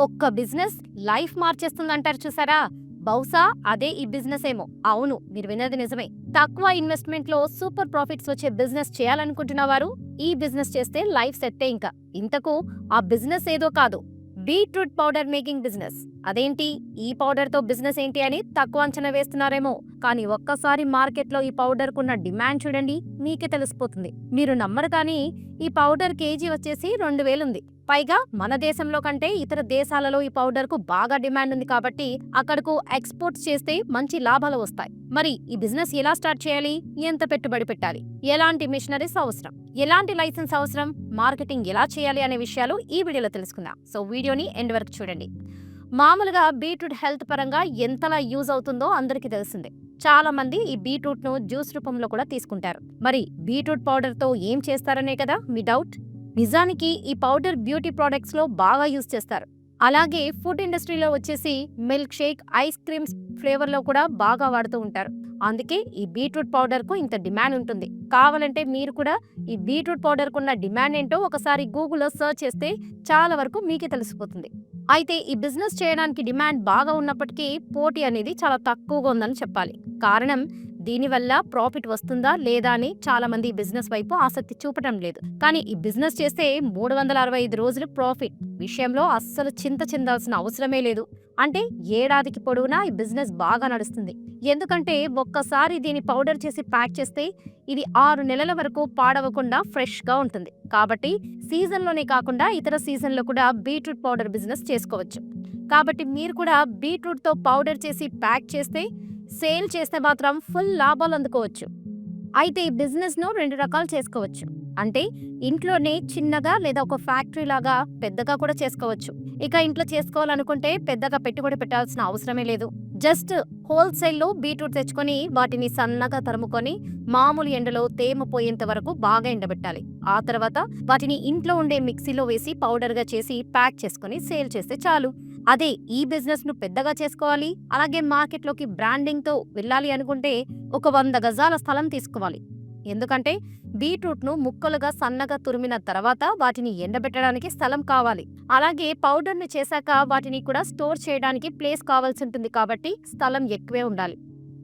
ఒక్క business life మార్చేస్తుందంటారు చూసారా? బహుశా అదే ఈ బిజినెస్ ఏమో. అవును మీరు విన్నది నిజమే. తక్కువ ఇన్వెస్ట్మెంట్లో సూపర్ ప్రాఫిట్స్ వచ్చే బిజినెస్ చేయాలనుకుంటున్న వారు ఈ బిజినెస్ చేస్తే లైఫ్ సెట్టే ఇంకా. ఇంతకు ఆ బిజినెస్ ఏదో కాదు. Beetroot powder making business. అదేంటి? ఈ పౌడర్తో బిజినెస్ ఏంటి అని తక్కువ అంచనా వేస్తున్నారేమో. కానీ ఒక్కసారి మార్కెట్లో ఈ పౌడర్ కున్న డిమాండ్ చూడండి మీకే తెలిసిపోతుంది. మీరు నమ్మరు కానీ ఈ పౌడర్ కేజీ వచ్చేసి రెండు వేలుంది. పైగా మన దేశంలో కంటే ఇతర దేశాలలో ఈ పౌడర్కు బాగా డిమాండ్ ఉంది కాబట్టి అక్కడకు ఎక్స్పోర్ట్స్ చేస్తే మంచి లాభాలు వస్తాయి. మరి ఈ బిజినెస్ ఎలా స్టార్ట్ చేయాలి? ఎంత పెట్టుబడి పెట్టాలి? ఎలాంటి మిషనరీస్ అవసరం? ఎలాంటి లైసెన్స్ అవసరం? మార్కెటింగ్ ఎలా చేయాలి అనే విషయాలు ఈ వీడియోలో తెలుసుకుందాం. సో వీడియోని ఎండ్ వరకు చూడండి. మామూలుగా బీట్రూట్ హెల్త్ పరంగా ఎంతలా యూజ్ అవుతుందో అందరికీ తెలిసిందే. చాలా మంది ఈ బీట్రూట్ను జ్యూస్ రూపంలో కూడా తీసుకుంటారు. మరి బీట్రూట్ పౌడర్తో ఏం చేస్తారనే కదా మీ డౌట్ నిజానికి ఈ పౌడర్ బ్యూటీ ప్రొడక్ట్స్లో బాగా యూజ్ చేస్తారు. అలాగే ఫుడ్ ఇండస్ట్రీలో వచ్చేసి మిల్క్ షేక్ ఐస్ క్రీమ్స్ ఫ్లేవర్లో కూడా బాగా వాడుతూ ఉంటారు. అందుకే ఈ బీట్రూట్ పౌడర్కు ఇంత డిమాండ్ ఉంటుంది. కావాలంటే మీరు కూడా ఈ బీట్రూట్ పౌడర్ కున్న డిమాండ్ ఏంటో ఒకసారి గూగుల్లో సెర్చ్ చేస్తే చాలా వరకు మీకే తెలిసిపోతుంది. అయితే ఈ బిజినెస్ చేయడానికి డిమాండ్ బాగా ఉన్నప్పటికీ పోటీ అనేది చాలా తక్కువగా ఉందని చెప్పాలి. కారణం దీనివల్ల ప్రాఫిట్ వస్తుందా లేదా అని చాలా మంది బిజినెస్ వైపు ఆసక్తి చూపటం లేదు. కానీ ఈ బిజినెస్ చేస్తే మూడు వందల అరవై ఐదు రోజులు ప్రాఫిట్. విషయంలో అస్సలు చింత చెందాల్సిన అవసరమే లేదు. అంటే ఏడాదికి పొడవునా ఈ బిజినెస్ బాగా నడుస్తుంది. ఎందుకంటే ఒక్కసారి దీన్ని పౌడర్ చేసి ప్యాక్ చేస్తే ఇది ఆరు నెలల వరకు పాడవకుండా ఫ్రెష్గా ఉంటుంది. కాబట్టి సీజన్లోనే కాకుండా ఇతర సీజన్లో కూడా బీట్రూట్ పౌడర్ బిజినెస్ చేసుకోవచ్చు. కాబట్టి మీరు కూడా బీట్రూట్తో పౌడర్ చేసి ప్యాక్ చేస్తే సేల్ చేస్తే మాత్రం ఫుల్ లాభాలు అందుకోవచ్చు. అయితే ఈ బిజినెస్ను రెండు రకాలు చేసుకోవచ్చు. అంటే ఇంట్లోనే చిన్నగా లేదా ఒక ఫ్యాక్టరీ లాగా పెద్దగా కూడా చేసుకోవచ్చు. ఇక ఇంట్లో చేసుకోవాలనుకుంటే పెద్దగా పెట్టుబడి పెట్టాల్సిన అవసరమే లేదు. జస్ట్ హోల్సేల్లో బీట్రూట్ తెచ్చుకొని వాటిని సన్నగా తరుముకొని మామూలు ఎండలో తేమ పోయేంత వరకు బాగా ఎండబెట్టాలి. ఆ తర్వాత వాటిని ఇంట్లో ఉండే మిక్సీలో వేసి పౌడర్గా చేసి ప్యాక్ చేసుకొని సేల్ చేస్తే చాలు. అదే ఈ బిజినెస్ను పెద్దగా చేసుకోవాలి అలాగే మార్కెట్లోకి బ్రాండింగ్తో వెళ్ళాలి అనుకుంటే ఒక వంద గజాల స్థలం తీసుకోవాలి. ఎందుకంటే బీట్రూట్ను ముక్కలుగా సన్నగా తురిమిన తర్వాత వాటిని ఎండబెట్టడానికి స్థలం కావాలి. అలాగే పౌడర్ను చేశాక వాటిని కూడా స్టోర్ చేయడానికి ప్లేస్ కావాల్సి ఉంటుంది కాబట్టి స్థలం ఎక్కువే ఉండాలి.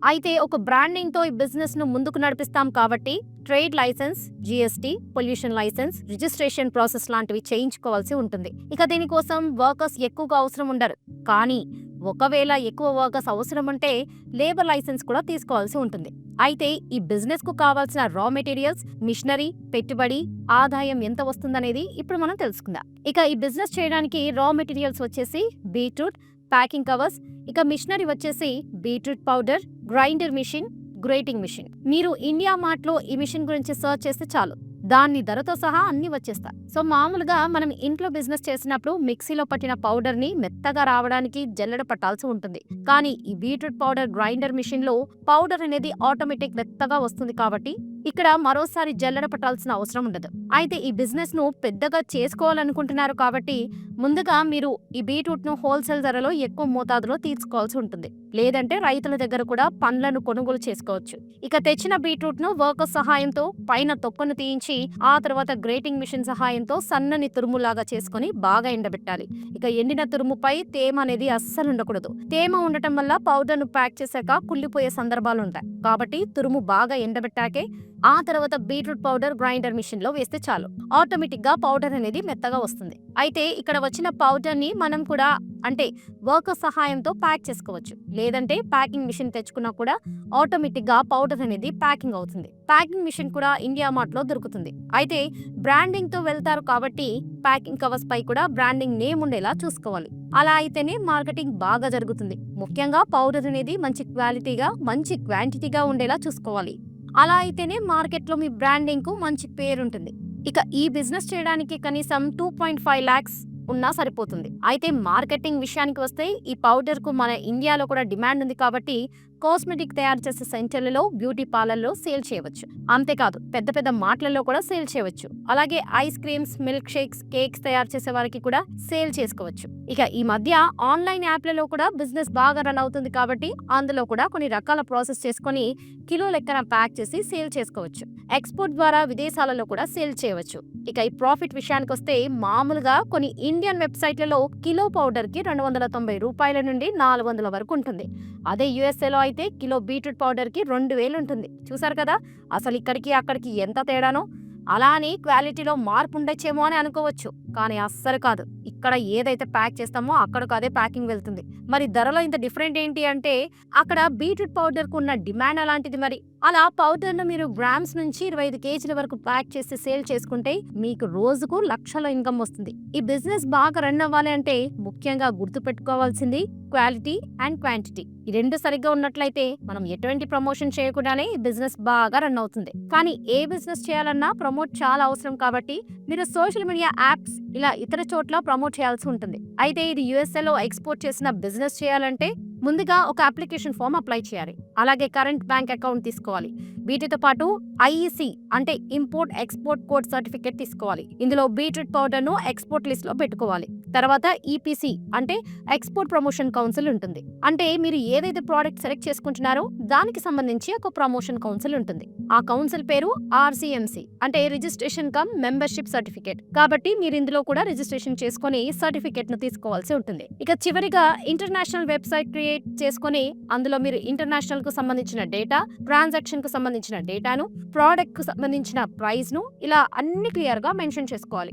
అయితే ఒక బ్రాండింగ్తో ఈ బిజినెస్ను ముందుకు నడిపిస్తాం కాబట్టి trade license GST pollution license registration process లాంటివి చేయించుకోవాల్సి ఉంటుంది. ఇక దీనికోసం వర్కర్స్ ఎక్కువగా అవసరం ఉండరు. కానీ ఒకవేళ ఎక్కువ వర్కర్స్ అవసరం ఉంటే లేబర్ లైసెన్స్ కూడా తీసుకోవాల్సి ఉంటుంది. అయితే ఈ బిజినెస్కు కావాల్సిన రా మెటీరియల్స్ మిషనరీ పెట్టుబడి ఆదాయం ఎంత వస్తుందనేది ఇప్పుడు మనం తెలుసుకుందాం. ఇక ఈ బిజినెస్ చేయడానికి రా మెటీరియల్స్ వచ్చేసి బీట్రూట్ ప్యాకింగ్ కవర్స్ ఇక మిషనరీ వచ్చేసి beetroot powder grinder machine grating machine. మీరు ఇండియా మార్ట్లో ఈ మిషన్ గురించి సర్చ్ చేస్తే చాలు. దాన్ని ధరతో సహా అన్ని వచ్చేస్తాయి. సో మామూలుగా మనం ఇంట్లో బిజినెస్ చేసినప్పుడు మిక్సీలో పట్టిన పౌడర్ని మెత్తగా రావడానికి జల్లెడ పట్టాల్సి ఉంటుంది. కానీ ఈ బీట్రూట్ పౌడర్ గ్రైండర్ మిషన్లో పౌడర్ అనేది ఆటోమేటిక్ మెత్తగా వస్తుంది కాబట్టి ఇక్కడ మరోసారి జల్లెడ పట్టాల్సిన అవసరం ఉండదు. అయితే ఈ బిజినెస్ను పెద్దగా చేసుకోవాలనుకుంటున్నారు కాబట్టి ముందుగా మీరు ఈ బీట్రూట్ను హోల్సేల్ ధరలో ఎక్కువ మోతాదులో తీసుకోవాల్సి ఉంటుంది. లేదంటే రైతుల దగ్గర కూడా పండ్లను కొనుగోలు చేసుకోవచ్చు. ఇక తెచ్చిన బీట్రూట్ను వర్కర్ సహాయంతో పైన తొక్కను తీయించి ఆ తర్వాత గ్రేటింగ్ మిషన్ సహాయంతో సన్నని తురుములాగా చేసుకుని బాగా ఎండబెట్టాలి. ఇక ఎండిన తురుముపై తేమ అనేది అస్సలు ఉండకూడదు. తేమ ఉండటం వల్ల పౌడర్ను ప్యాక్ చేశాక కుళ్ళిపోయే సందర్భాలు ఉంటాయి. కాబట్టి తురుము బాగా ఎండబెట్టాకే ఆ తర్వాత బీట్రూట్ పౌడర్ గ్రైండర్ మిషన్లో వేస్తే చాలు. ఆటోమేటిక్గా పౌడర్ అనేది మెత్తగా వస్తుంది. అయితే ఇక్కడ వచ్చిన పౌడర్ని మనం కూడా అంటే వర్కర్ సహాయంతో ప్యాక్ చేసుకోవచ్చు. లేదంటే ప్యాకింగ్ మిషన్ తెచ్చుకున్నా కూడా ఆటోమేటిక్గా పౌడర్ అనేది ప్యాకింగ్ అవుతుంది. ప్యాకింగ్ మిషన్ కూడా ఇండియా మార్ట్లో దొరుకుతుంది. అయితే బ్రాండింగ్తో వెళ్తారు కాబట్టి ప్యాకింగ్ కవర్స్ పై కూడా బ్రాండింగ్ నేమ్ ఉండేలా చూసుకోవాలి. అలా అయితేనే మార్కెటింగ్ బాగా జరుగుతుంది. ముఖ్యంగా పౌడర్ అనేది మంచి క్వాలిటీగా మంచి క్వాంటిటీగా ఉండేలా చూసుకోవాలి. అలా అయితేనే మార్కెట్లో మీ బ్రాండింగ్కు మంచి పేరు ఉంటుంది ఇక ఈ బిజినెస్ చేయడానికి కనీసం టూ పాయింట్ ఫైవ్ ల్యాక్స్ ఉన్నా సరిపోతుంది. అయితే మార్కెటింగ్ విషయానికి వస్తే ఈ పౌడర్కు మన ఇండియాలో కూడా డిమాండ్ ఉంది కాబట్టి కాస్మెటిక్ తయారు చేసే సెంటర్లలో బ్యూటీ పార్లర్లో సేల్ చేయవచ్చు. అంతేకాదు పెద్ద పెద్ద మాటలలో కూడా సేల్ చేయవచ్చు. అలాగే ice creams milk shakes cakes తయారు చేసే వారికి కూడా సేల్ చేసుకోవచ్చు. ఇక ఈ మధ్య ఆన్లైన్ యాప్లలో కూడా బిజినెస్ బాగా రన్ అవుతుంది కాబట్టి అందులో కూడా కొన్ని రకాల ప్రాసెస్ చేసుకొని కిలో లెక్కన ప్యాక్ చేసి సేల్ చేసుకోవచ్చు. ఎక్స్పోర్ట్ ద్వారా విదేశాలలో కూడా సేల్ చేయవచ్చు. ఇక ఈ ప్రాఫిట్ విషయానికి వస్తే మామూలుగా కొన్ని ఇండియన్ వెబ్సైట్లలో కిలో పౌడర్కి రెండు వందల తొంభై రూపాయల నుండి నాలుగు వందల వరకు ఉంటుంది. అదే యుఎస్ఏలో అయితే కిలో బీట్రూట్ పౌడర్కి రెండు వేలు ఉంటుంది. చూసారు కదా? అసలు ఇక్కడికి అక్కడికి ఎంత తేడానో? అలా అని క్వాలిటీలో మార్పు ఉండొచ్చేమో అని అనుకోవచ్చు. కానీ అస్సలు కాదు. ఇక్కడ ఏదైతే ప్యాక్ చేస్తామో అక్కడికి అదే ప్యాకింగ్ వెళ్తుంది. మరి ధరలో ఇంత డిఫరెంట్ ఏంటి అంటే అక్కడ బీట్రూట్ పౌడర్కు ఉన్న డిమాండ్ అలాంటిది మరి. అలా పౌడర్ను మీరు గ్రామ్స్ నుంచి ఇరవై ఐదు కేజీల వరకు ప్యాక్ చేసి సేల్ చేసుకుంటే మీకు రోజుకు లక్షల ఇన్కమ్ వస్తుంది. ఈ బిజినెస్ బాగా రన్ అవ్వాలి అంటే ముఖ్యంగా గుర్తు పెట్టుకోవాల్సింది క్వాలిటీ అండ్ క్వాంటిటీ. ఈ రెండు సరిగ్గా ఉన్నట్లయితే మనం ఎటువంటి ప్రమోషన్ చేయకుండానే బిజినెస్ బాగా రన్ అవుతుంది. కానీ ఏ బిజినెస్ చేయాలన్నా ప్రమోట్ చాలా అవసరం కాబట్టి మీరు సోషల్ మీడియా యాప్స్ ఇలా ఇతర చోట్ల ప్రమోట్ చేయాల్సి ఉంటుంది. అయితే ఇది USA లో ఎక్స్పోర్ట్ చేసిన బిజినెస్ చేయాలంటే ముందుగా ఒక అప్లికేషన్ ఫామ్ అప్లై చేయాలి. అలాగే కరెంట్ బ్యాంక్ అకౌంట్ తీసుకోవాలి. వీటితో పాటు ఐఈసీ అంటే ఇంపోర్ట్ ఎక్స్పోర్ట్ కోడ్ సర్టిఫికేట్ తీసుకోవాలి. ఇందులో బీట్రూట్ పౌడర్ను ఎక్స్పోర్ట్ లిస్ట్లో పెట్టుకోవాలి. తర్వాత ఈపీసీ అంటే ఎక్స్పోర్ట్ ప్రమోషన్ కౌన్సిల్ ఉంటుంది. అంటే మీరు ఏదైతే ప్రోడక్ట్ సెలెక్ట్ చేసుకుంటున్నారో దానికి సంబంధించి ఒక ప్రమోషన్ కౌన్సిల్ ఉంటుంది. ఆ కౌన్సిల్ పేరు ఆర్సీఎంసీ అంటే రిజిస్ట్రేషన్ కమ్ మెంబర్షిప్ సర్టిఫికేట్. కాబట్టి మీరు ఇందులో కూడా రిజిస్ట్రేషన్ చేసుకుని సర్టిఫికేట్ను తీసుకోవాల్సి ఉంటుంది. ఇక చివరిగా ఇంటర్నేషనల్ వెబ్సైట్ క్రియేట్ చేసుకొని అందులో మీరు ఇంటర్నేషనల్కు సంబంధించిన డేటా ట్రాన్సాక్షన్కు సంబంధించిన డేటాను ప్రోడక్ట్కు సంబంధించిన ప్రైస్ను ఇలా అన్ని క్లియర్గా మెన్షన్ చేసుకోవాలి.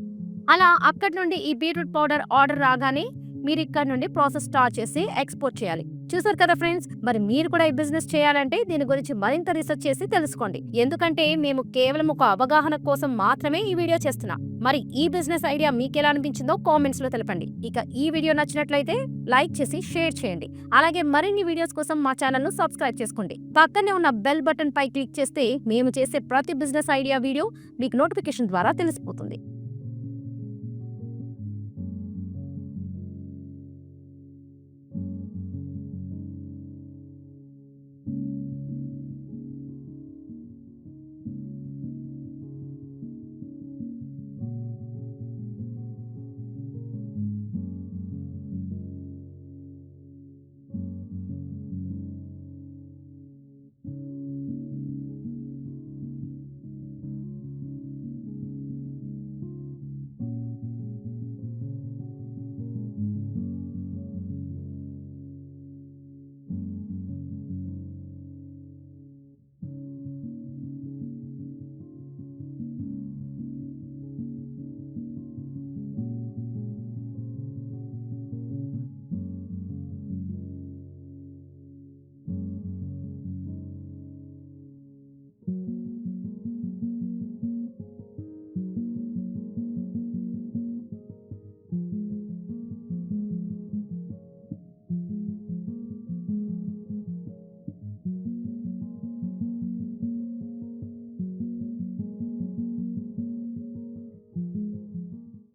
అలా అక్కడి నుండి ఈ బీట్రూట్ పౌడర్ ఆర్డర్ రాగానే మీరు ఇక్కడ నుండి ప్రాసెస్ స్టార్ట్ చేసి ఎక్స్పోర్ట్ చేయాలి. చూసారు కదా ఫ్రెండ్స్ మరి మీరు కూడా ఈ బిజినెస్ చేయాలంటే దీని గురించి మరింత రీసెర్చ్ చేసి తెలుసుకోండి. ఎందుకంటే మేము కేవలం ఒక అవగాహన కోసం మాత్రమే ఈ వీడియో చేస్తున్నాం. మరి ఈ బిజినెస్ ఐడియా మీకు ఎలా అనిపించిందో కామెంట్స్లో తెలపండి. ఇక ఈ వీడియో నచ్చినట్లయితే లైక్ చేసి షేర్ చేయండి. అలాగే మరిన్ని వీడియోస్ కోసం మా ఛానల్ను సబ్స్క్రైబ్ చేసుకోండి. పక్కనే ఉన్న బెల్ బటన్ పై క్లిక్ చేస్తే మేము చేసే ప్రతి బిజినెస్ ఐడియా వీడియో మీకు నోటిఫికేషన్ ద్వారా తెలిసిపోతుంది.